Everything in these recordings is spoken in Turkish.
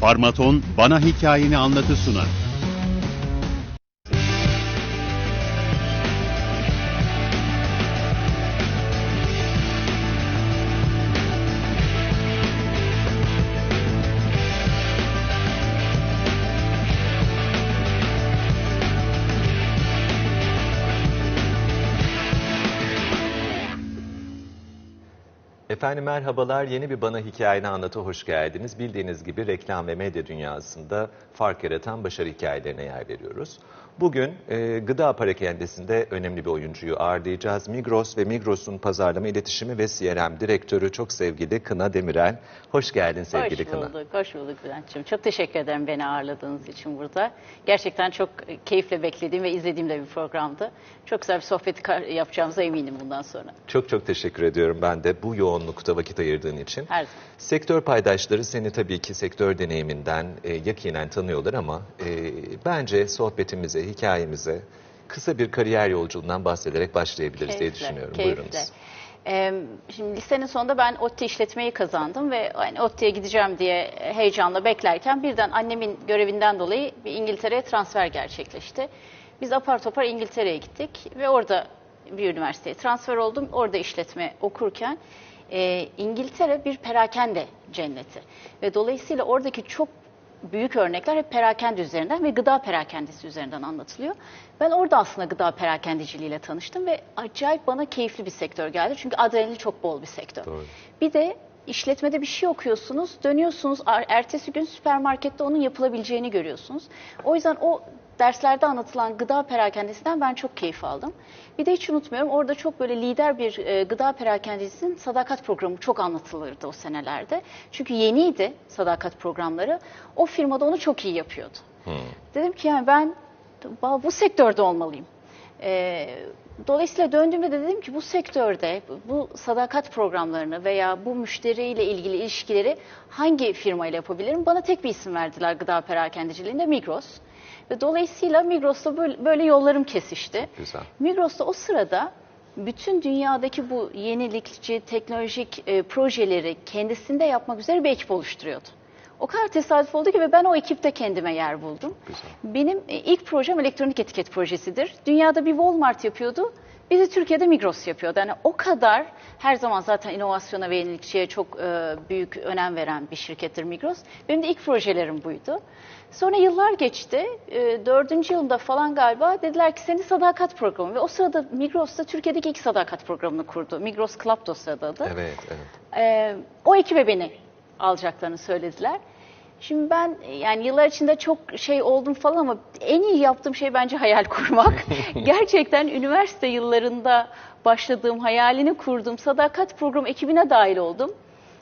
Parmaton bana hikayeni anlatı sunar. Efendim merhabalar. Yeni bir Bana Hikayeni Anlatı hoş geldiniz. Bildiğiniz gibi reklam ve medya dünyasında fark yaratan başarı hikayelerine yer veriyoruz. Bugün e, gıda parakendesinde önemli bir oyuncuyu ağırlayacağız. Migros ve Migros'un pazarlama iletişimi ve CRM direktörü çok sevgili Kına Demirel. Hoş geldin sevgili hoş Kına. bulduk, hoş bulduk Bülent'ciğim. Çok teşekkür ederim beni ağırladığınız için burada. Gerçekten çok keyifle beklediğim ve izlediğim de bir programdı. Çok güzel bir sohbet yapacağımıza eminim bundan sonra. Çok çok teşekkür ediyorum ben de bu yoğunlukta vakit ayırdığın için. Her zaman. Sektör paydaşları seni tabii ki sektör deneyiminden e, yakinen tanıyorlar ama e, bence sohbetimize, hikayemize kısa bir kariyer yolculuğundan bahsederek başlayabiliriz diye Keyifle, düşünüyorum. keyifle. Buyurunuz. Ee, şimdi lisenin sonunda ben ODTÜ işletmeyi kazandım ve hani ODTÜ'ye gideceğim diye heyecanla beklerken birden annemin görevinden dolayı bir İngiltere'ye transfer gerçekleşti. Biz apar topar İngiltere'ye gittik ve orada bir üniversiteye transfer oldum. Orada işletme okurken e, İngiltere bir perakende cenneti ve dolayısıyla oradaki çok büyük örnekler hep perakende üzerinden ve gıda perakendesi üzerinden anlatılıyor. Ben orada aslında gıda perakendeciliğiyle tanıştım ve acayip bana keyifli bir sektör geldi. Çünkü adrenalini çok bol bir sektör. Doğru. Bir de işletmede bir şey okuyorsunuz, dönüyorsunuz, er- ertesi gün süpermarkette onun yapılabileceğini görüyorsunuz. O yüzden o derslerde anlatılan gıda perakendesinden ben çok keyif aldım. Bir de hiç unutmuyorum orada çok böyle lider bir e, gıda perakendecisinin sadakat programı çok anlatılırdı o senelerde. Çünkü yeniydi sadakat programları. O firmada onu çok iyi yapıyordu. Dedim ki yani ben bu sektörde olmalıyım. Ee, dolayısıyla döndüğümde de dedim ki bu sektörde bu sadakat programlarını veya bu müşteriyle ilgili ilişkileri hangi firmayla yapabilirim? Bana tek bir isim verdiler gıda perakendeciliğinde Migros. Ve dolayısıyla Migros'ta böyle, böyle yollarım kesişti. Güzel. Migros'ta o sırada bütün dünyadaki bu yenilikçi teknolojik e, projeleri kendisinde yapmak üzere bir ekip oluşturuyordu. O kadar tesadüf oldu ki ve ben o ekipte kendime yer buldum. Güzel. Benim e, ilk projem elektronik etiket projesidir. Dünyada bir Walmart yapıyordu. De Türkiye'de Migros yapıyordu. Yani o kadar her zaman zaten inovasyona ve yenilikçiye çok e, büyük önem veren bir şirkettir Migros. Benim de ilk projelerim buydu. Sonra yıllar geçti. E, dördüncü yılımda falan galiba dediler ki senin sadakat programı. Ve o sırada Migros da Türkiye'deki ilk sadakat programını kurdu. Migros Club da o sırada adı. Evet, evet. Ee, o ekibe beni alacaklarını söylediler. Şimdi ben e, yani yıllar içinde çok şey oldum falan ama en iyi yaptığım şey bence hayal kurmak. Gerçekten üniversite yıllarında başladığım, hayalini kurduğum sadakat programı ekibine dahil oldum.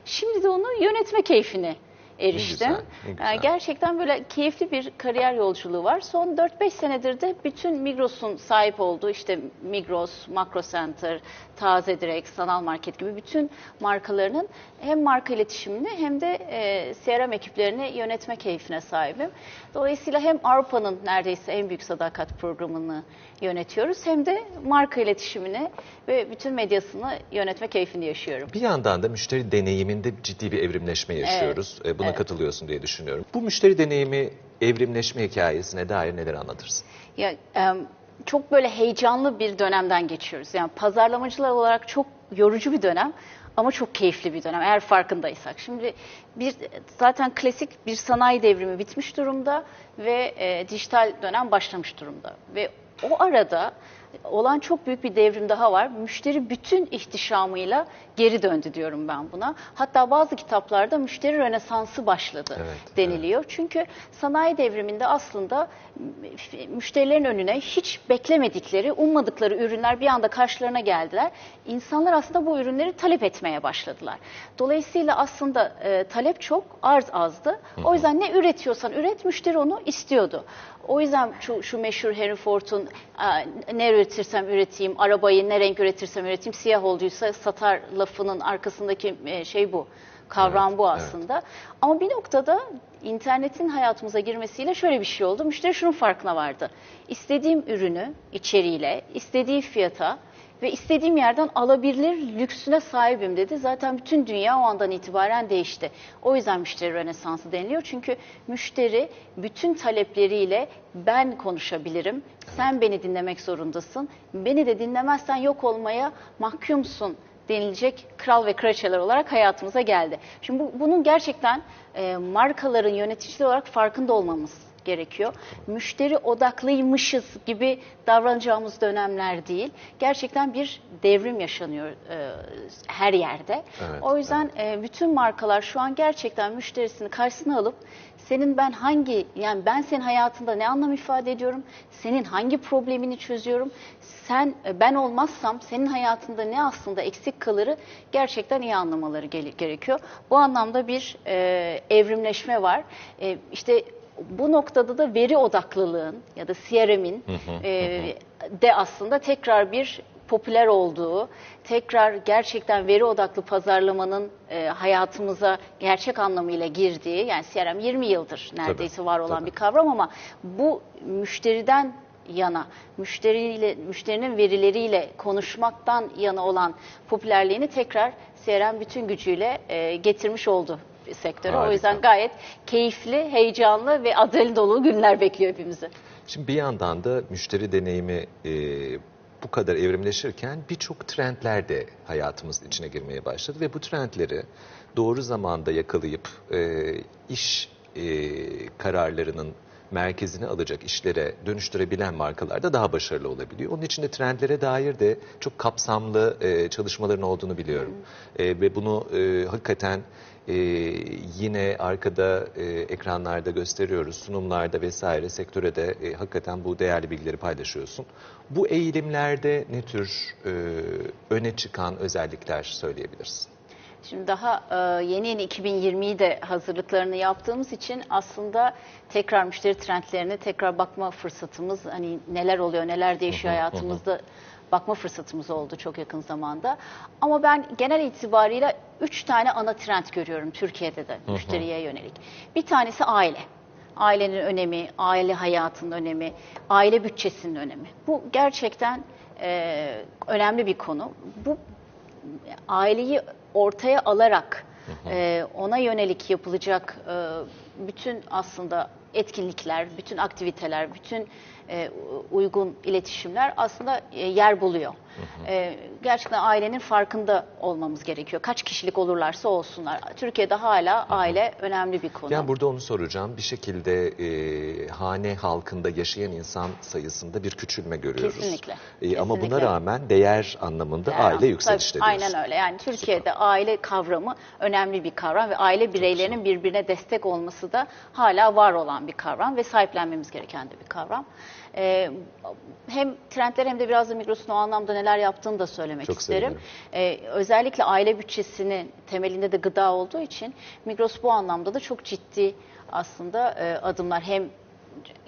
Şimdi de onu yönetme keyfine eriştim. güzel, ne güzel. Yani gerçekten böyle keyifli bir kariyer yolculuğu var. Son 4-5 senedir de bütün Migros'un sahip olduğu işte Migros, Makro Center, Taze Direkt, Sanal Market gibi bütün markalarının hem marka iletişimini hem de e, CRM ekiplerini yönetme keyfine sahibim. Dolayısıyla hem Avrupa'nın neredeyse en büyük sadakat programını yönetiyoruz hem de marka iletişimini ve bütün medyasını yönetme keyfini yaşıyorum. Bir yandan da müşteri deneyiminde ciddi bir evrimleşme yaşıyoruz. E, Buna evet. katılıyorsun diye düşünüyorum. Bu müşteri deneyimi evrimleşme hikayesine dair neler anlatırsın? Ya em, çok böyle heyecanlı bir dönemden geçiyoruz. Yani pazarlamacılar olarak çok yorucu bir dönem ama çok keyifli bir dönem eğer farkındaysak. Şimdi bir zaten klasik bir sanayi devrimi bitmiş durumda ve e, dijital dönem başlamış durumda. Ve o arada olan çok büyük bir devrim daha var. Müşteri bütün ihtişamıyla geri döndü diyorum ben buna. Hatta bazı kitaplarda müşteri rönesansı başladı Evet, deniliyor. Çünkü sanayi devriminde aslında müşterilerin önüne hiç beklemedikleri, ummadıkları ürünler bir anda karşılarına geldiler. İnsanlar aslında bu ürünleri talep etmeye başladılar. Dolayısıyla aslında e, talep çok, arz azdı. O yüzden ne üretiyorsan üret, müşteri onu istiyordu. O yüzden şu, şu meşhur Henry Ford'un ne üretirsem üreteyim, arabayı ne renk üretirsem üreteyim, siyah olduysa satar lafının arkasındaki e, şey bu. Kavram Evet, bu evet. aslında. Ama bir noktada internetin hayatımıza girmesiyle şöyle bir şey oldu. Müşteri şunun farkına vardı. İstediğim ürünü içeriğiyle, istediği fiyata ve istediğim yerden alabilir lüksüne sahibim dedi. Zaten bütün dünya o andan itibaren değişti. O yüzden müşteri rönesansı deniliyor. Çünkü müşteri bütün talepleriyle ben konuşabilirim. Sen beni dinlemek zorundasın. Beni de dinlemezsen yok olmaya mahkumsun denilecek kral ve kraliçeler olarak hayatımıza geldi. Şimdi bu, bunun gerçekten e, markaların yöneticileri olarak farkında olmamız gerekiyor. Müşteri odaklıymışız gibi davranacağımız dönemler değil. Gerçekten bir devrim yaşanıyor e, her yerde. Evet, o yüzden e, bütün markalar şu an gerçekten müşterisini karşısına alıp senin ben hangi yani ben senin hayatında ne anlam ifade ediyorum? Senin hangi problemini çözüyorum? Sen e, ben olmazsam senin hayatında ne aslında eksik kalırı gerçekten iyi anlamaları gere- gerekiyor. Bu anlamda bir e, evrimleşme var. E, işte bu noktada da veri odaklılığın ya da CRM'in e, de aslında tekrar bir popüler olduğu, tekrar gerçekten veri odaklı pazarlamanın e, hayatımıza gerçek anlamıyla girdiği, yani CRM 20 yıldır neredeyse var olan tabii. bir kavram ama bu müşteriden yana, müşteriyle müşterinin verileriyle konuşmaktan yana olan popülerliğini tekrar CRM bütün gücüyle e, getirmiş oldu sektöre. Harika. O yüzden gayet keyifli, heyecanlı ve adrenalin dolu günler bekliyor hepimizi. Şimdi bir yandan da müşteri deneyimi e, bu kadar evrimleşirken birçok trendler de hayatımızın içine girmeye başladı ve bu trendleri doğru zamanda yakalayıp e, iş e, kararlarının merkezine alacak işlere dönüştürebilen markalar da daha başarılı olabiliyor. Onun için de trendlere dair de çok kapsamlı e, çalışmaların olduğunu biliyorum. E, ve bunu e, hakikaten e, yine arkada e, ekranlarda gösteriyoruz, sunumlarda vesaire sektöre de e, hakikaten bu değerli bilgileri paylaşıyorsun. Bu eğilimlerde ne tür e, öne çıkan özellikler söyleyebilirsin? Şimdi daha e, yeni yeni 2020'yi de hazırlıklarını yaptığımız için aslında tekrar müşteri trendlerine tekrar bakma fırsatımız hani neler oluyor neler değişiyor hayatımızda bakma fırsatımız oldu çok yakın zamanda. Ama ben genel itibariyle üç tane ana trend görüyorum Türkiye'de de müşteriye yönelik. Bir tanesi aile. Ailenin önemi, aile hayatının önemi, aile bütçesinin önemi. Bu gerçekten e, önemli bir konu. Bu aileyi ortaya alarak e, ona yönelik yapılacak e, bütün aslında etkinlikler, bütün aktiviteler, bütün uygun iletişimler aslında e, yer buluyor. E, gerçekten ailenin farkında olmamız gerekiyor. Kaç kişilik olurlarsa olsunlar. Türkiye'de hala aile önemli bir konu. Yani burada onu soracağım. Bir şekilde e, hane halkında yaşayan insan sayısında bir küçülme görüyoruz. Kesinlikle, E, ama buna kesinlikle. rağmen değer anlamında Yani, aile yükselişte tabii, diyorsun. Aynen öyle. Yani Türkiye'de aile kavramı önemli bir kavram ve aile bireylerinin birbirine destek olması da hala var olan bir kavram ve sahiplenmemiz gereken de bir kavram. Ee, hem trendler hem de biraz da Migros'un o anlamda neler yaptığını da söylemek Çok isterim. Ee, özellikle aile bütçesinin temelinde de gıda olduğu için Migros bu anlamda da çok ciddi aslında e, adımlar hem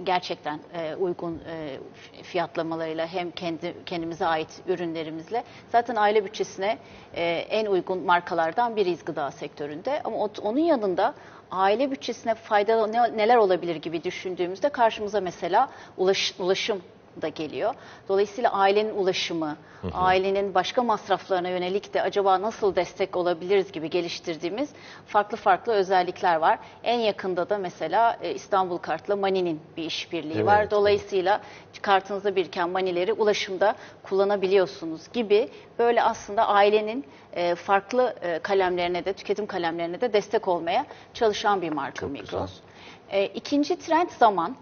gerçekten e, uygun e, fiyatlamalarıyla hem kendi kendimize ait ürünlerimizle zaten aile bütçesine e, en uygun markalardan biriyiz gıda sektöründe. Ama onun yanında aile bütçesine faydalı ne- neler olabilir gibi düşündüğümüzde karşımıza mesela ulaş- ulaşım da geliyor. Dolayısıyla ailenin ulaşımı, ailenin başka masraflarına yönelik de acaba nasıl destek olabiliriz gibi geliştirdiğimiz farklı farklı özellikler var. En yakında da mesela e, İstanbul Kart'la Mani'nin bir işbirliği Evet, var. evet. Dolayısıyla kartınızda biriken manileri ulaşımda kullanabiliyorsunuz gibi böyle aslında ailenin e, farklı e, kalemlerine de tüketim kalemlerine de destek olmaya çalışan bir marka Çok Migros. güzel. E, ikinci trend zaman.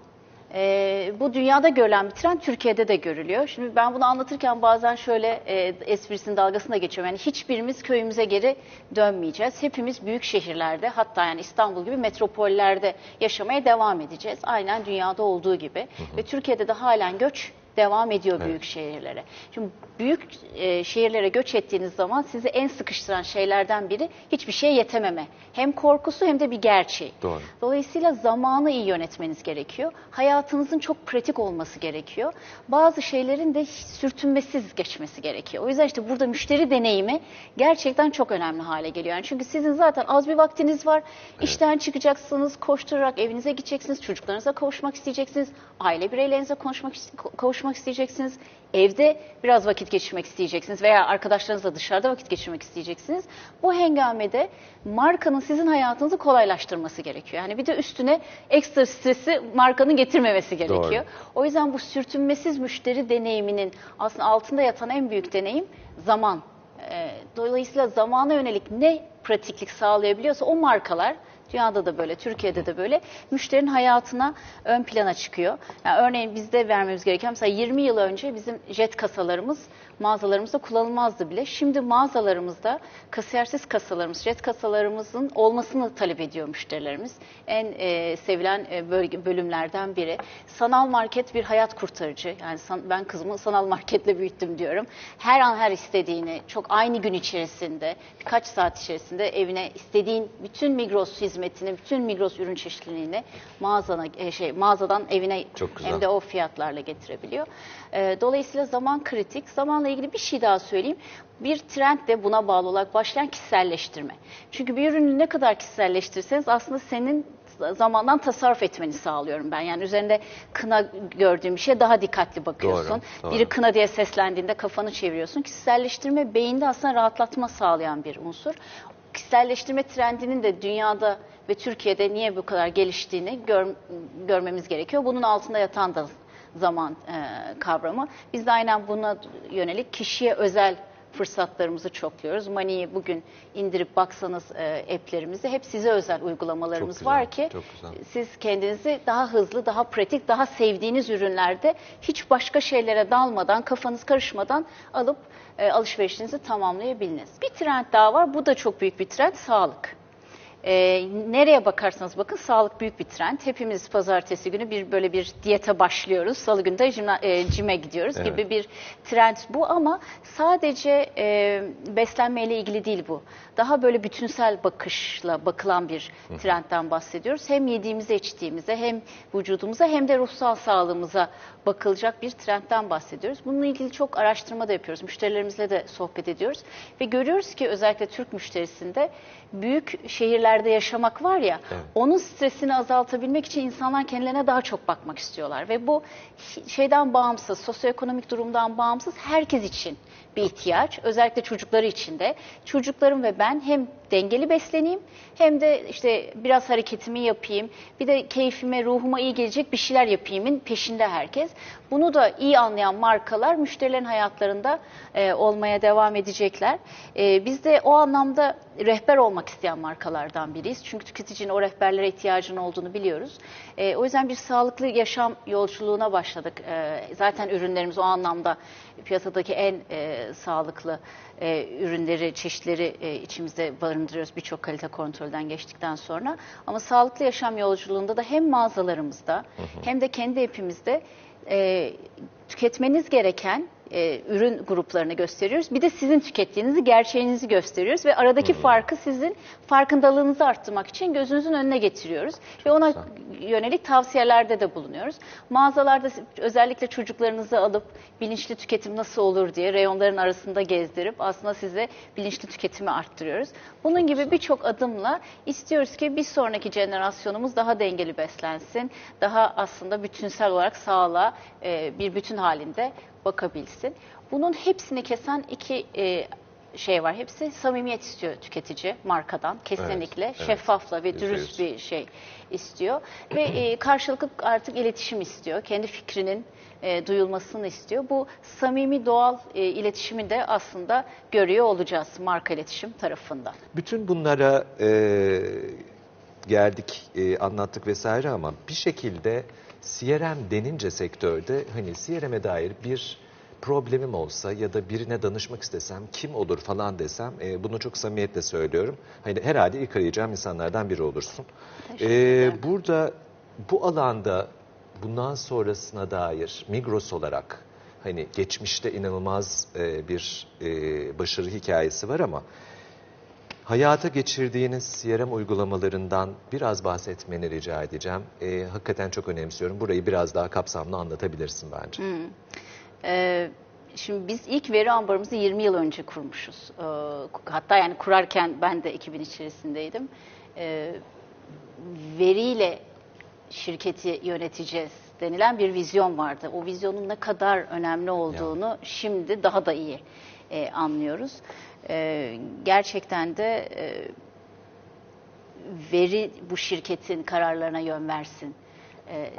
E, bu dünyada görülen bir trend Türkiye'de de görülüyor. Şimdi ben bunu anlatırken bazen şöyle e, esprisinin dalgasını da geçiyorum. Yani hiçbirimiz köyümüze geri dönmeyeceğiz. Hepimiz büyük şehirlerde hatta yani İstanbul gibi metropollerde yaşamaya devam edeceğiz. Aynen dünyada olduğu gibi. Ve Türkiye'de de halen göç devam ediyor büyük şehirlere. Şimdi büyük e, şehirlere göç ettiğiniz zaman sizi en sıkıştıran şeylerden biri hiçbir şeye yetememe. Hem korkusu hem de bir gerçeği. Doğru. Dolayısıyla zamanı iyi yönetmeniz gerekiyor. Hayatınızın çok pratik olması gerekiyor. Bazı şeylerin de sürtünmesiz geçmesi gerekiyor. O yüzden işte burada müşteri deneyimi gerçekten çok önemli hale geliyor. Yani çünkü sizin zaten az bir vaktiniz var. İşten çıkacaksınız, koşturarak evinize gideceksiniz, çocuklarınıza kavuşmak isteyeceksiniz, aile bireylerinize konuşmak kavuşmak çalışmak isteyeceksiniz. Evde biraz vakit geçirmek isteyeceksiniz veya arkadaşlarınızla dışarıda vakit geçirmek isteyeceksiniz. Bu hengamede markanın sizin hayatınızı kolaylaştırması gerekiyor. Yani bir de üstüne ekstra stresi markanın getirmemesi gerekiyor. Doğru. O yüzden bu sürtünmesiz müşteri deneyiminin aslında altında yatan en büyük deneyim zaman. Ee, Dolayısıyla zamana yönelik ne pratiklik sağlayabiliyorsa o markalar dünyada da böyle, Türkiye'de de böyle müşterinin hayatına ön plana çıkıyor. Yani örneğin bizde vermemiz gereken mesela 20 yıl önce bizim jet kasalarımız mağazalarımızda kullanılmazdı bile. Şimdi mağazalarımızda kasiyersiz kasalarımız, jet kasalarımızın olmasını talep ediyor müşterilerimiz. En e, sevilen e, bölge, bölümlerden biri. Sanal market bir hayat kurtarıcı. Yani san- ben kızımı sanal marketle büyüttüm diyorum. Her an her istediğini çok aynı gün içerisinde birkaç saat içerisinde evine istediğin bütün Migros hizmetini, bütün Migros ürün çeşitliliğini mağazana e, şey mağazadan evine hem de o fiyatlarla getirebiliyor. Ee, dolayısıyla zaman kritik. Zamanla ilgili bir şey daha söyleyeyim. Bir trend de buna bağlı olarak başlayan kişiselleştirme. Çünkü bir ürünü ne kadar kişiselleştirirseniz aslında senin zamandan tasarruf etmeni sağlıyorum ben. Yani üzerinde kına gördüğün bir şeye daha dikkatli bakıyorsun. Doğru, doğru. Biri kına diye seslendiğinde kafanı çeviriyorsun. Kişiselleştirme beyinde aslında rahatlatma sağlayan bir unsur. Kişiselleştirme trendinin de dünyada ve Türkiye'de niye bu kadar geliştiğini gör- görmemiz gerekiyor. Bunun altında yatan da zaman e, kavramı. Biz de aynen buna yönelik kişiye özel fırsatlarımızı çokluyoruz. Money'i bugün indirip baksanız e, app'lerimize hep size özel uygulamalarımız güzel, var ki siz kendinizi daha hızlı, daha pratik, daha sevdiğiniz ürünlerde hiç başka şeylere dalmadan, kafanız karışmadan alıp e, alışverişinizi tamamlayabilirsiniz. Bir trend daha var. Bu da çok büyük bir trend. Sağlık. E, nereye bakarsanız bakın sağlık büyük bir trend. Hepimiz pazartesi günü bir böyle bir diyete başlıyoruz. Salı günü de jimna- e, cime gidiyoruz Evet. gibi bir trend bu ama sadece e, beslenmeyle ilgili değil bu. Daha böyle bütünsel bakışla bakılan bir trendten bahsediyoruz. Hem yediğimize, içtiğimize, hem vücudumuza hem de ruhsal sağlığımıza bakılacak bir trendten bahsediyoruz. Bununla ilgili çok araştırma da yapıyoruz. Müşterilerimizle de sohbet ediyoruz. Ve görüyoruz ki özellikle Türk müşterisinde büyük şehirlerde yaşamak var ya, Evet. onun stresini azaltabilmek için insanlar kendilerine daha çok bakmak istiyorlar. Ve bu şeyden bağımsız, sosyoekonomik durumdan bağımsız herkes için bir ihtiyaç. Özellikle çocukları için de. Çocuklarım ve ben hem dengeli besleneyim hem de işte biraz hareketimi yapayım. Bir de keyfime, ruhuma iyi gelecek bir şeyler yapayımın peşinde herkes. Bunu da iyi anlayan markalar müşterilerin hayatlarında e, olmaya devam edecekler. E, biz de o anlamda rehber olmak isteyen markalardan biriyiz. Çünkü tüketicinin o rehberlere ihtiyacının olduğunu biliyoruz. E, o yüzden bir sağlıklı yaşam yolculuğuna başladık. E, zaten ürünlerimiz o anlamda piyasadaki en e, sağlıklı e, ürünleri, çeşitleri e, içimizde barındırıyoruz birçok kalite kontrolden geçtikten sonra. Ama sağlıklı yaşam yolculuğunda da hem mağazalarımızda hem de kendi app'imizde e, tüketmeniz gereken e, ürün gruplarını gösteriyoruz. Bir de sizin tükettiğinizi, gerçeğinizi gösteriyoruz ve aradaki farkı sizin farkındalığınızı arttırmak için gözünüzün önüne getiriyoruz ve ona yönelik tavsiyelerde de bulunuyoruz. Mağazalarda özellikle çocuklarınızı alıp bilinçli tüketim nasıl olur diye reyonların arasında gezdirip aslında size bilinçli tüketimi arttırıyoruz. Bunun gibi birçok adımla istiyoruz ki bir sonraki jenerasyonumuz daha dengeli beslensin, daha aslında bütünsel olarak sağlığa e, bir bütün halinde bakabilsin. Bunun hepsini kesen iki e, şey var. Hepsi samimiyet istiyor tüketici markadan. Kesinlikle evet. şeffafla ve dürüst bir şey istiyor. ve e, karşılıklı artık iletişim istiyor. Kendi fikrinin e, duyulmasını istiyor. Bu samimi doğal e, iletişimi de aslında görüyor olacağız marka iletişim tarafından. Bütün bunlara e, geldik, e, anlattık vesaire ama bir şekilde CRM denince sektörde hani CRM'e dair bir problemim olsa ya da birine danışmak istesem kim olur falan desem e, bunu çok samimiyetle söylüyorum. Hani herhalde ilk arayacağım insanlardan biri olursun. E, burada bu alanda bundan sonrasına dair Migros olarak hani geçmişte inanılmaz e, bir e, başarı hikayesi var ama hayata geçirdiğiniz CRM uygulamalarından biraz bahsetmeni rica edeceğim. E, hakikaten çok önemsiyorum. Burayı biraz daha kapsamlı anlatabilirsin bence. Ee, şimdi biz ilk veri ambarımızı 20 yıl önce kurmuşuz. Ee, hatta yani kurarken ben de ekibin içerisindeydim. Ee, veriyle şirketi yöneteceğiz denilen bir vizyon vardı. O vizyonun ne kadar önemli olduğunu şimdi daha da iyi e, anlıyoruz. E, gerçekten de e, veri bu şirketin kararlarına yön versin e,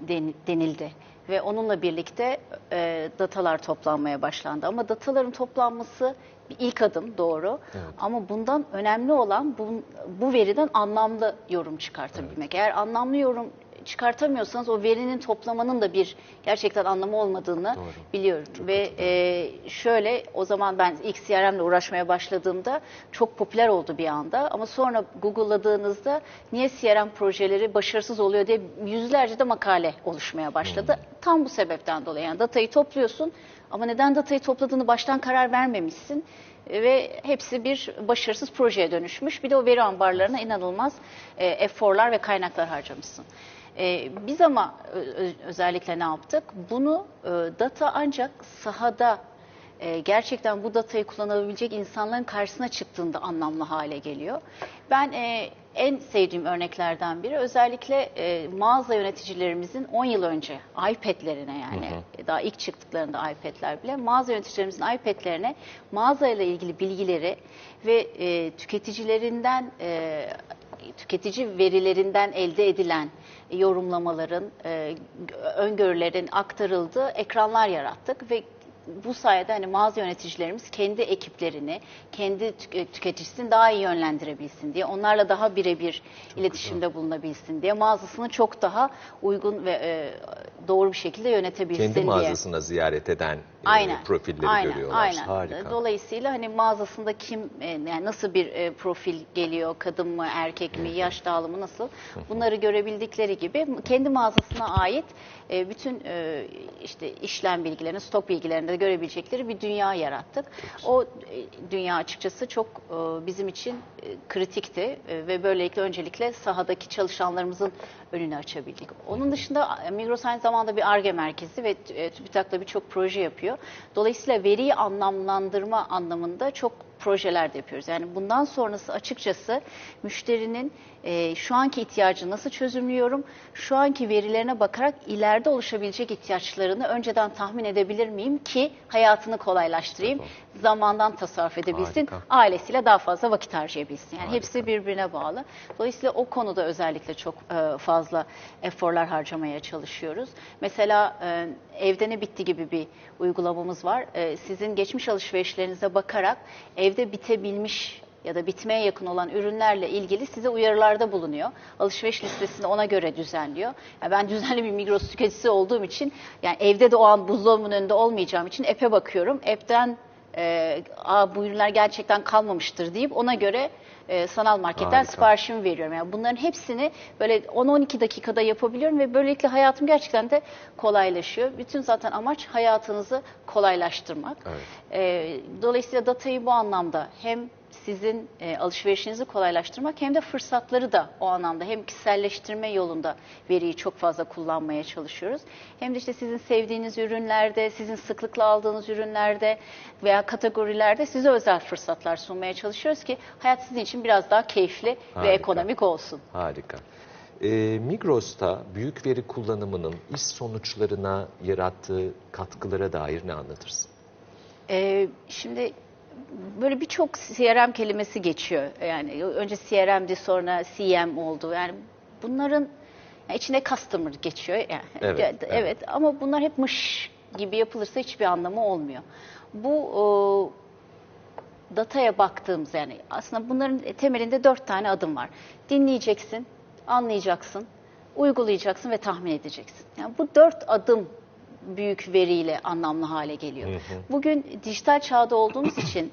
den- denildi. Ve onunla birlikte e, datalar toplanmaya başlandı. Ama dataların toplanması bir ilk adım doğru. Ama bundan önemli olan bu, bu veriden anlamlı yorum çıkartabilmek. Eğer anlamlı yorum çıkartamıyorsanız o verinin toplamanın da bir gerçekten anlamı olmadığını Doğru. biliyorum. Ve e, şöyle o zaman ben ilk CRM'le uğraşmaya başladığımda çok popüler oldu bir anda. Ama sonra Google'ladığınızda niye CRM projeleri başarısız oluyor diye yüzlerce de makale oluşmaya başladı. Tam bu sebepten dolayı. Yani datayı topluyorsun ama neden datayı topladığını baştan karar vermemişsin ve hepsi bir başarısız projeye dönüşmüş. Bir de o veri ambarlarına inanılmaz e, eforlar ve kaynaklar harcamışsın. E, biz ama özellikle ne yaptık? Bunu e, data ancak sahada e, gerçekten bu datayı kullanabilecek insanların karşısına çıktığında anlamlı hale geliyor. Ben e, en sevdiğim örneklerden biri özellikle e, mağaza yöneticilerimizin 10 yıl önce iPad'lerine yani daha ilk çıktıklarında iPad'ler bile mağaza yöneticilerimizin iPad'lerine mağazayla ilgili bilgileri ve e, tüketicilerinden e, tüketici verilerinden elde edilen yorumlamaların, e, öngörülerin aktarıldığı ekranlar yarattık ve bu sayede hani mağaza yöneticilerimiz kendi ekiplerini, kendi e, tüketicisini daha iyi yönlendirebilsin diye, onlarla daha birebir iletişimde bulunabilsin diye, mağazasını çok daha uygun ve e, doğru bir şekilde yönetebilsin Kendi diye. mağazasına ziyaret eden e, Aynen. profilleri aynen, görüyorlar. Aynen. Harika. Dolayısıyla hani mağazasında kim e, yani nasıl bir e, profil geliyor, kadın mı, erkek mi, yaş dağılımı nasıl? Bunları görebildikleri gibi kendi mağazasına ait e, bütün e, işte işlem bilgilerini, stok bilgilerini de görebilecekleri bir dünya yarattık. O e, dünya açıkçası çok e, bizim için e, kritikti E, ve böylelikle öncelikle sahadaki çalışanlarımızın önünü açabildik. Onun dışında e, Migros aynı zamanda bir ARGE merkezi ve e, TÜBİTAK'la birçok proje yapıyor. Dolayısıyla veriyi anlamlandırma anlamında çok projeler de yapıyoruz. Yani bundan sonrası açıkçası müşterinin e, şu anki ihtiyacını nasıl çözümlüyorum, şu anki verilerine bakarak ileride oluşabilecek ihtiyaçlarını önceden tahmin edebilir miyim ki hayatını kolaylaştırayım, zamandan tasarruf edebilsin, Harika. ailesiyle daha fazla vakit harcayabilsin. Yani Harika. hepsi birbirine bağlı. Dolayısıyla o konuda özellikle çok e, fazla eforlar harcamaya çalışıyoruz. Mesela e, evde ne bitti gibi bir uygulamamız var. E, sizin geçmiş alışverişlerinize bakarak evde bitebilmiş ya da bitmeye yakın olan ürünlerle ilgili size uyarılarda bulunuyor. Alışveriş listesini ona göre düzenliyor. Yani ben düzenli bir Migros tüketicisi olduğum için yani evde de o an buzdolabının önünde olmayacağım için app'e bakıyorum. App'ten e, Aa, bu ürünler gerçekten kalmamıştır deyip ona göre e, sanal marketten Harika. siparişimi veriyorum. Yani bunların hepsini böyle 10-12 dakikada yapabiliyorum ve böylelikle hayatım gerçekten de kolaylaşıyor. Bütün zaten amaç hayatınızı kolaylaştırmak. Evet. E, dolayısıyla datayı bu anlamda hem sizin e, alışverişinizi kolaylaştırmak hem de fırsatları da o anlamda hem kişiselleştirme yolunda veriyi çok fazla kullanmaya çalışıyoruz. Hem de işte sizin sevdiğiniz ürünlerde, sizin sıklıkla aldığınız ürünlerde veya kategorilerde size özel fırsatlar sunmaya çalışıyoruz ki hayat sizin için biraz daha keyifli Harika. ve ekonomik olsun. Harika. E, Migros'ta büyük veri kullanımının iş sonuçlarına yarattığı katkılara dair ne anlatırsın? Ee, şimdi böyle birçok CRM kelimesi geçiyor. Yani önce CRM'di sonra CM oldu. Yani bunların yani içine customer geçiyor. Yani, Evet, evet, evet. ama bunlar hep mış gibi yapılırsa hiçbir anlamı olmuyor. Bu o, dataya baktığımız yani aslında bunların temelinde dört tane adım var. Dinleyeceksin, anlayacaksın, uygulayacaksın ve tahmin edeceksin. Yani bu dört adım büyük veriyle anlamlı hale geliyor. Bugün dijital çağda olduğumuz için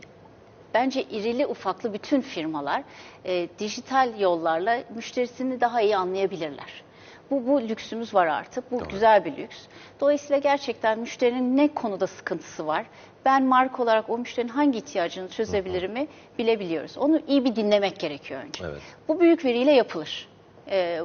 bence irili ufaklı bütün firmalar e, dijital yollarla müşterisini daha iyi anlayabilirler. Bu, bu lüksümüz var artık. Bu güzel bir lüks. Dolayısıyla gerçekten müşterinin ne konuda sıkıntısı var? Ben marka olarak o müşterinin hangi ihtiyacını çözebilirimi bilebiliyoruz. Onu iyi bir dinlemek gerekiyor önce. Evet. Bu büyük veriyle yapılır. Ee,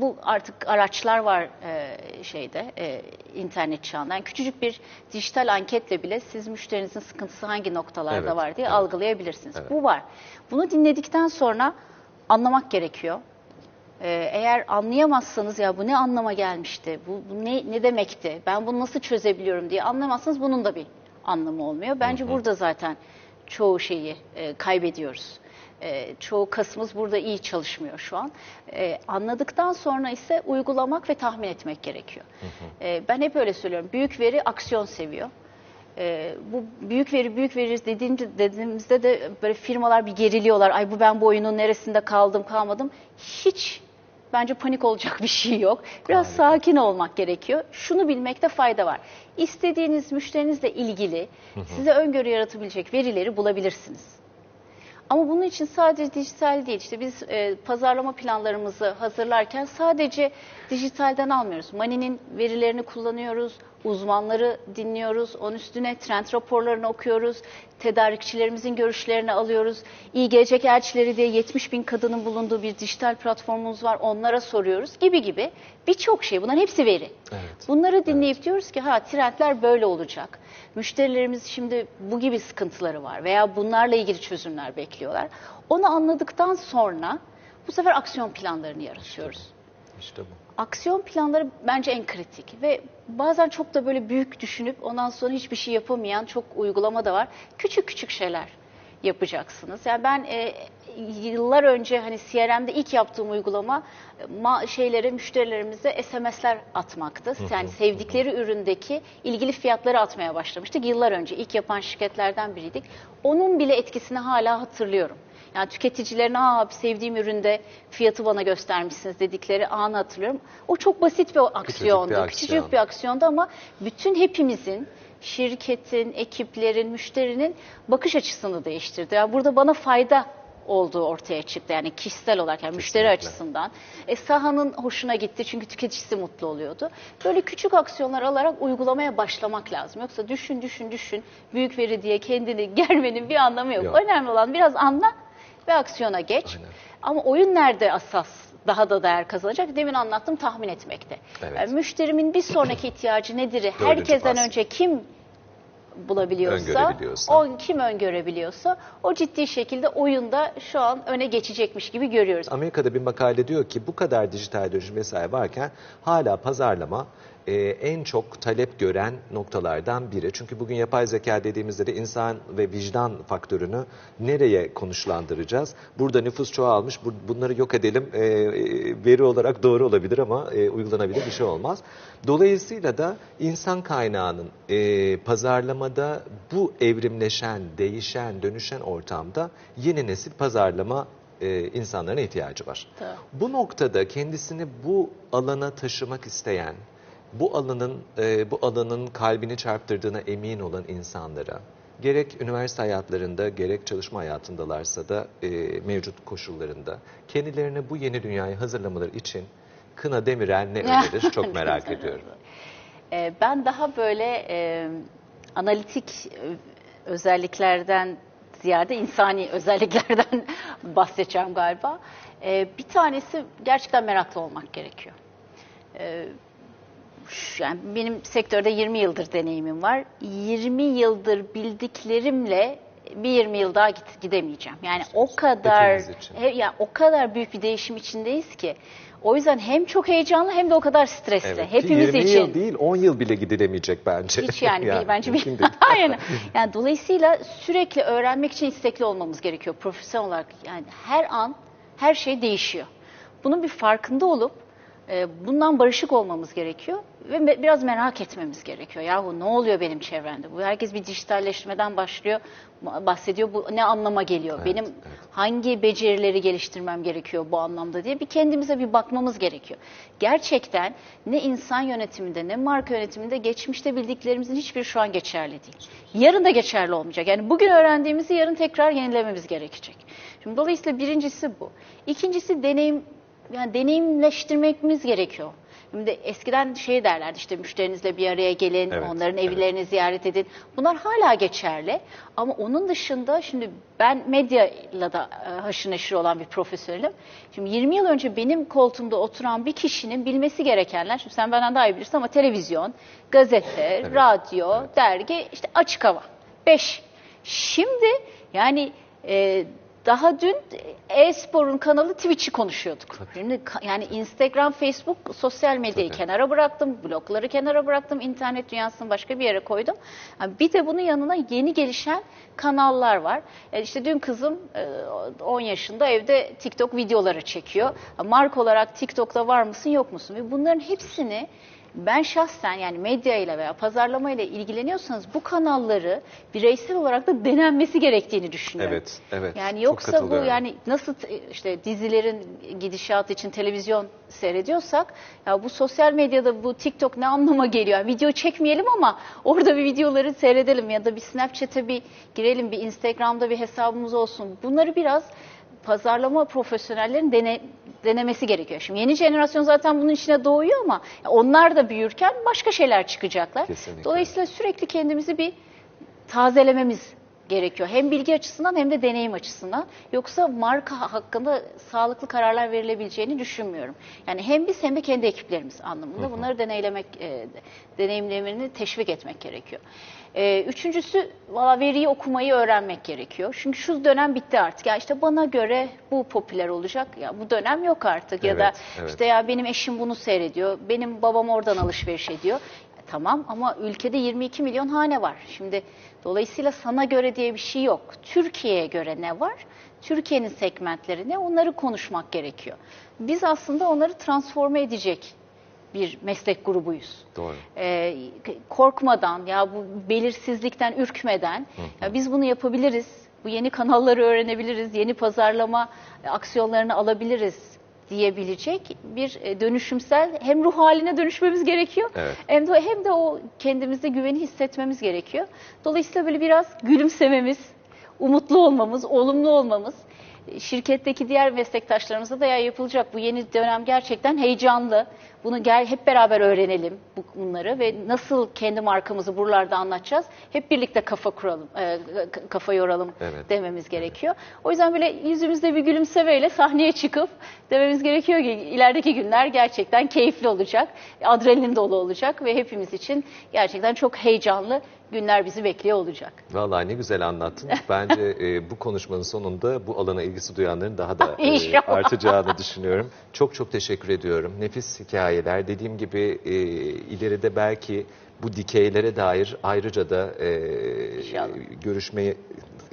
bu artık araçlar var e, şeyde e, internet çağında. Yani küçücük bir dijital anketle bile siz müşterinizin sıkıntısı hangi noktalarda Evet, var diye evet. algılayabilirsiniz. Evet. Bu var. Bunu dinledikten sonra anlamak gerekiyor. Ee, eğer anlayamazsanız ya bu ne anlama gelmişti, bu, bu ne, ne demekti, ben bunu nasıl çözebiliyorum diye anlamazsanız bunun da bir anlamı olmuyor. Bence burada zaten çoğu şeyi e, kaybediyoruz. E, çoğu kasımız burada iyi çalışmıyor şu an. E, anladıktan sonra ise uygulamak ve tahmin etmek gerekiyor. E, ben hep öyle söylüyorum. Büyük veri aksiyon seviyor. E, bu büyük veri büyük veri dediğince, dediğimizde de böyle firmalar bir geriliyorlar. Ay bu ben bu oyunun neresinde kaldım kalmadım. Hiç bence panik olacak bir şey yok. Biraz sakin olmak gerekiyor. Şunu bilmekte fayda var. İstediğiniz müşterinizle ilgili size öngörü yaratabilecek verileri bulabilirsiniz. Ama bunun için sadece dijital değil. İşte biz e, pazarlama planlarımızı hazırlarken sadece dijitalden almıyoruz. Mani'nin verilerini kullanıyoruz, uzmanları dinliyoruz, onun üstüne trend raporlarını okuyoruz, tedarikçilerimizin görüşlerini alıyoruz. İyi Gelecek Elçileri diye 70 bin kadının bulunduğu bir dijital platformumuz var, onlara soruyoruz gibi gibi birçok şey. Bunların hepsi veri. Evet. Bunları dinleyip diyoruz ki ha trendler böyle olacak. Müşterilerimiz şimdi bu gibi sıkıntıları var veya bunlarla ilgili çözümler bekliyorlar. Onu anladıktan sonra bu sefer aksiyon planlarını yaratıyoruz. İşte bu. Aksiyon planları bence en kritik ve bazen çok da böyle büyük düşünüp ondan sonra hiçbir şey yapamayan çok uygulama da var. Küçük küçük şeyler yapacaksınız. Yani ben e, yıllar önce hani CRM'de ilk yaptığım uygulama ma şeylere müşterilerimize SMS'ler atmaktı. Yani sevdikleri üründeki ilgili fiyatları atmaya başlamıştık. Yıllar önce ilk yapan şirketlerden biriydik. Onun bile etkisini hala hatırlıyorum. Yani tüketicilerin aa sevdiğim üründe fiyatı bana göstermişsiniz dedikleri anı hatırlıyorum. O çok basit bir aksiyondu. aksiyon. Küçücük bir aksiyondu ama bütün hepimizin şirketin, ekiplerin, müşterinin bakış açısını değiştirdi. Yani burada bana fayda olduğu ortaya çıktı. Yani kişisel olarak yani müşteri açısından. E, sahanın hoşuna gitti çünkü tüketicisi mutlu oluyordu. Böyle küçük aksiyonlar alarak uygulamaya başlamak lazım. Yoksa düşün düşün düşün büyük veri diye kendini germenin bir anlamı yok. Yok. Önemli olan biraz anla ve aksiyona geç. Aynen. Ama oyun nerede asas daha da değer kazanacak? Demin anlattım tahmin etmekte. Evet. Yani müşterimin bir sonraki ihtiyacı nedir? Herkesten pas. önce kim bulabiliyorsa, Öngörebiliyorsa. o kim öngörebiliyorsa o ciddi şekilde oyunda şu an öne geçecekmiş gibi görüyoruz. Amerika'da bir makale diyor ki bu kadar dijital dönüşüm vesaire varken hala pazarlama e, en çok talep gören noktalardan biri. Çünkü bugün yapay zeka dediğimizde de insan ve vicdan faktörünü nereye konuşlandıracağız? Burada nüfus çoğalmış, bu- bunları yok edelim. E, e, veri olarak doğru olabilir ama e, uygulanabilir bir şey olmaz. Dolayısıyla da insan kaynağının e, pazarlamada bu evrimleşen, değişen, dönüşen ortamda yeni nesil pazarlama e, insanların ihtiyacı var. Tabii. Bu noktada kendisini bu alana taşımak isteyen, bu alanın e, bu alanın kalbini çarptırdığına emin olan insanlara gerek üniversite hayatlarında gerek çalışma hayatındalarsa da e, mevcut koşullarında kendilerine bu yeni dünyayı hazırlamaları için Kına Demirel ne önerir çok merak ediyorum. Ee, ben daha böyle e, analitik e, özelliklerden ziyade insani özelliklerden bahsedeceğim galiba. Ee, bir tanesi gerçekten meraklı olmak gerekiyor. Ee, şu- yani benim sektörde 20 yıldır deneyimim var. 20 yıldır bildiklerimle bir 20 yıl daha git, gidemeyeceğim. Yani o kadar he- yani o kadar büyük bir değişim içindeyiz ki. O yüzden hem çok heyecanlı hem de o kadar stresli. Evet, Hepimiz 20 için. yıl değil 10 yıl bile gidilemeyecek bence. Hiç yani, bir- bence bir. Aynen. Yani dolayısıyla sürekli öğrenmek için istekli olmamız gerekiyor profesyonel olarak. Yani her an her şey değişiyor. Bunun bir farkında olup bundan barışık olmamız gerekiyor ve biraz merak etmemiz gerekiyor. Yahu ne oluyor benim çevremde? Bu herkes bir dijitalleşmeden başlıyor, bahsediyor. Bu ne anlama geliyor? Evet, benim evet. hangi becerileri geliştirmem gerekiyor bu anlamda diye bir kendimize bir bakmamız gerekiyor. Gerçekten ne insan yönetiminde ne marka yönetiminde geçmişte bildiklerimizin hiçbiri şu an geçerli değil. Yarın da geçerli olmayacak. Yani bugün öğrendiğimizi yarın tekrar yenilememiz gerekecek. Şimdi dolayısıyla birincisi bu. İkincisi deneyim yani deneyimleştirmemiz gerekiyor. Şimdi eskiden şey derlerdi işte müşterinizle bir araya gelin, Evet, onların evet. evlerini ziyaret edin. Bunlar hala geçerli. Ama onun dışında şimdi ben medyayla da e, haşır neşir olan bir profesyonelim. Şimdi 20 yıl önce benim koltuğumda oturan bir kişinin bilmesi gerekenler, şimdi sen benden daha iyi bilirsin ama televizyon, gazete, radyo, dergi, işte açık hava. 5. Şimdi yani e, daha dün e-sporun kanalı Twitch'i konuşuyorduk. Şimdi yani Instagram, Facebook, sosyal medyayı Tabii. kenara bıraktım, blogları kenara bıraktım, internet dünyasını başka bir yere koydum. Yani bir de bunun yanına yeni gelişen kanallar var. Yani işte dün kızım e, 10 yaşında evde TikTok videoları çekiyor. Marka olarak TikTok'ta var mısın yok musun? Ve bunların hepsini ben şahsen yani medya ile veya pazarlama ile ilgileniyorsanız bu kanalları bireysel olarak da denenmesi gerektiğini düşünüyorum. Evet, evet. Yani yoksa bu yani nasıl işte dizilerin gidişatı için televizyon seyrediyorsak ya bu sosyal medyada bu TikTok ne anlama geliyor? Yani video çekmeyelim ama orada bir videoları seyredelim ya da bir Snapchat'e bir girelim, bir Instagram'da bir hesabımız olsun. Bunları biraz pazarlama profesyonellerin dene- denemesi gerekiyor. Şimdi yeni jenerasyon zaten bunun içine doğuyor ama onlar da büyürken başka şeyler çıkacaklar. Kesinlikle. Dolayısıyla sürekli kendimizi bir tazelememiz gerekiyor. Hem bilgi açısından hem de deneyim açısından. Yoksa marka hakkında sağlıklı kararlar verilebileceğini düşünmüyorum. Yani hem biz hem de kendi ekiplerimiz anlamında bunları deneylemek, e, deneyimlemelerini teşvik etmek gerekiyor. E, üçüncüsü valla veriyi okumayı öğrenmek gerekiyor. Çünkü şu dönem bitti artık. Ya işte bana göre bu popüler olacak. Ya bu dönem yok artık. Ya da Evet, evet. işte ya benim eşim bunu seyrediyor. Benim babam oradan alışveriş ediyor. Tamam ama ülkede 22 milyon hane var. Şimdi dolayısıyla sana göre diye bir şey yok. Türkiye'ye göre ne var? Türkiye'nin segmentleri ne? Onları konuşmak gerekiyor. Biz aslında onları transforme edecek bir meslek grubuyuz. Doğru. Ee, korkmadan ya bu belirsizlikten ürkmeden ya biz bunu yapabiliriz. Bu yeni kanalları öğrenebiliriz. Yeni pazarlama aksiyonlarını alabiliriz diyebilecek bir e, dönüşümsel hem ruh haline dönüşmemiz gerekiyor Evet. hem de hem de o kendimizde güveni hissetmemiz gerekiyor. Dolayısıyla böyle biraz gülümsememiz, umutlu olmamız, olumlu olmamız şirketteki diğer meslektaşlarımıza da ya yapılacak bu yeni dönem gerçekten heyecanlı. Bunu gel hep beraber öğrenelim bu- bunları ve nasıl kendi markamızı buralarda anlatacağız. Hep birlikte kafa kuralım, e, kafa yoralım Evet. dememiz gerekiyor. O yüzden böyle yüzümüzde bir gülümsemeyle sahneye çıkıp dememiz gerekiyor ki ilerideki günler gerçekten keyifli olacak, adrenalin dolu olacak ve hepimiz için gerçekten çok heyecanlı günler bizi bekliyor olacak. Vallahi ne güzel anlattın. Bence e, bu konuşmanın sonunda bu alana ilgisi duyanların daha da e, artacağını düşünüyorum. Çok çok teşekkür ediyorum. Nefis hikayeler. Dediğim gibi e, ileride belki bu dikeylere dair ayrıca da e, İnşallah. görüşmeyi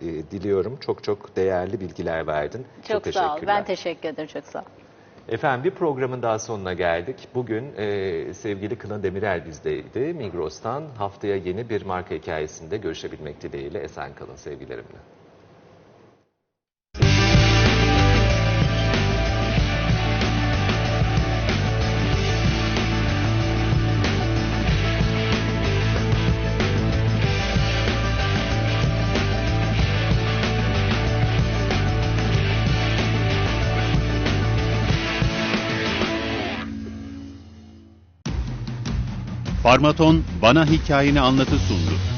e, diliyorum. Çok çok değerli bilgiler verdin. Çok, sağ ol. Ben teşekkür ederim. Çok sağ ol. Efendim bir programın daha sonuna geldik. Bugün e, sevgili Kına Demirel bizdeydi. Migros'tan haftaya yeni bir marka hikayesinde görüşebilmek dileğiyle esen kalın sevgilerimle. Farmaton bana hikayeni anlatı sundu.